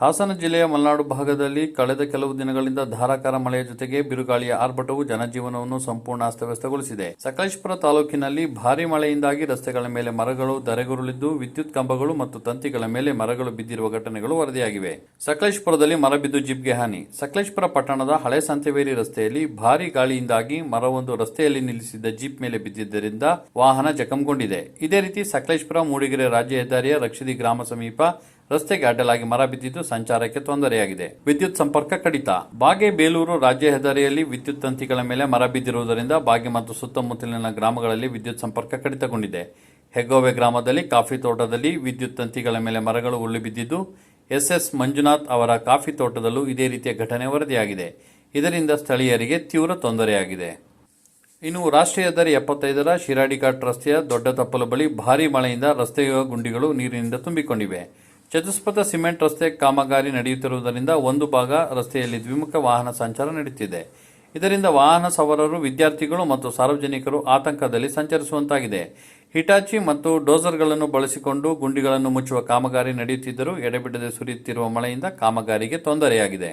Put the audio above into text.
ಹಾಸನ ಜಿಲ್ಲೆಯ ಮಲೆನಾಡು ಭಾಗದಲ್ಲಿ ಕಳೆದ ಕೆಲವು ದಿನಗಳಿಂದ ಧಾರಾಕಾರ ಮಳೆಯ ಜೊತೆಗೆ ಬಿರುಗಾಳಿಯ ಆರ್ಭಟವು ಜನಜೀವನವನ್ನು ಸಂಪೂರ್ಣ ಅಸ್ತವ್ಯಸ್ತಗೊಳಿಸಿದೆ. ಸಕಲೇಶಪುರ ತಾಲೂಕಿನಲ್ಲಿ ಭಾರಿ ಮಳೆಯಿಂದಾಗಿ ರಸ್ತೆಗಳ ಮೇಲೆ ಮರಗಳು, ಧರೆಗುರುಳಿದ್ದು, ವಿದ್ಯುತ್ ಕಂಬಗಳು ಮತ್ತು ತಂತಿಗಳ ಮೇಲೆ ಮರಗಳು ಬಿದ್ದಿರುವ ಘಟನೆಗಳು ವರದಿಯಾಗಿವೆ. ಸಕಲೇಶಪುರದಲ್ಲಿ ಮರ ಬಿದ್ದು ಜಿಪ್ಗೆ ಹಾನಿ. ಸಕಲೇಶಪುರ ಪಟ್ಟಣದ ಹಳೆ ಸಂತೆವೇರಿ ರಸ್ತೆಯಲ್ಲಿ ಭಾರಿ ಗಾಳಿಯಿಂದಾಗಿ ಮರವೊಂದು ರಸ್ತೆಯಲ್ಲಿ ನಿಲ್ಲಿಸಿದ್ದ ಜೀಪ್ ಮೇಲೆ ಬಿದ್ದಿದ್ದರಿಂದ ವಾಹನ ಜಖಂಗೊಂಡಿದೆ. ಇದೇ ರೀತಿ ಸಕಲೇಶಪುರ ಮೂಡಿಗೆರೆ ರಾಜ್ಯ ಹೆದ್ದಾರಿಯ ರಕ್ಷಿದಿ ಗ್ರಾಮ ಸಮೀಪ ರಸ್ತೆಗೆ ಅಡ್ಡಲಾಗಿ ಮರ ಬಿದ್ದಿದ್ದು ಸಂಚಾರಕ್ಕೆ ತೊಂದರೆಯಾಗಿದೆ. ವಿದ್ಯುತ್ ಸಂಪರ್ಕ ಕಡಿತ. ಬಾಗೆ ಬೇಲೂರು ರಾಜ್ಯ ಹೆದ್ದಾರಿಯಲ್ಲಿ ವಿದ್ಯುತ್ ತಂತಿಗಳ ಮೇಲೆ ಮರ ಬಿದ್ದಿರುವುದರಿಂದ ಬಾಗೆ ಮತ್ತು ಸುತ್ತಮುತ್ತಲಿನ ಗ್ರಾಮಗಳಲ್ಲಿ ವಿದ್ಯುತ್ ಸಂಪರ್ಕ ಕಡಿತಗೊಂಡಿದೆ. ಹೆಗ್ಗೋವೆ ಗ್ರಾಮದಲ್ಲಿ ಕಾಫಿ ತೋಟದಲ್ಲಿ ವಿದ್ಯುತ್ ತಂತಿಗಳ ಮೇಲೆ ಮರಗಳು ಉರುಳಿ ಬಿದ್ದಿದ್ದು, ಎಸ್ಎಸ್ ಮಂಜುನಾಥ್ ಅವರ ಕಾಫಿ ತೋಟದಲ್ಲೂ ಇದೇ ರೀತಿಯ ಘಟನೆ ವರದಿಯಾಗಿದೆ. ಇದರಿಂದ ಸ್ಥಳೀಯರಿಗೆ ತೀವ್ರ ತೊಂದರೆಯಾಗಿದೆ. ಇನ್ನು ರಾಷ್ಟ್ರೀಯ ಹೆದ್ದಾರಿ ಎಪ್ಪತ್ತೈದರ ಶಿರಾಡಿಘಾಟ್ ರಸ್ತೆಯ ದೊಡ್ಡ ತಪ್ಪಲು ಬಳಿ ಭಾರೀ ಮಳೆಯಿಂದ ರಸ್ತೆಯ ಗುಂಡಿಗಳು ನೀರಿನಿಂದ ತುಂಬಿಕೊಂಡಿವೆ. ಚತುಷ್ಪಥ ಸಿಮೆಂಟ್ ರಸ್ತೆ ಕಾಮಗಾರಿ ನಡೆಯುತ್ತಿರುವುದರಿಂದ ಒಂದು ಭಾಗ ರಸ್ತೆಯಲ್ಲಿ ದ್ವಿಮುಖ ವಾಹನ ಸಂಚಾರ ನಡೆಯುತ್ತಿದೆ. ಇದರಿಂದ ವಾಹನ ಸವಾರರು, ವಿದ್ಯಾರ್ಥಿಗಳು ಮತ್ತು ಸಾರ್ವಜನಿಕರು ಆತಂಕದಲ್ಲಿ ಸಂಚರಿಸುವಂತಾಗಿದೆ. ಹಿಟಾಚಿ ಮತ್ತು ಡೋಸರ್ಗಳನ್ನು ಬಳಸಿಕೊಂಡು ಗುಂಡಿಗಳನ್ನು ಮುಚ್ಚುವ ಕಾಮಗಾರಿ ನಡೆಯುತ್ತಿದ್ದರೂ ಎಡೆಬಿಡದೆ ಸುರಿಯುತ್ತಿರುವ ಮಳೆಯಿಂದ ಕಾಮಗಾರಿಗೆ ತೊಂದರೆಯಾಗಿದೆ.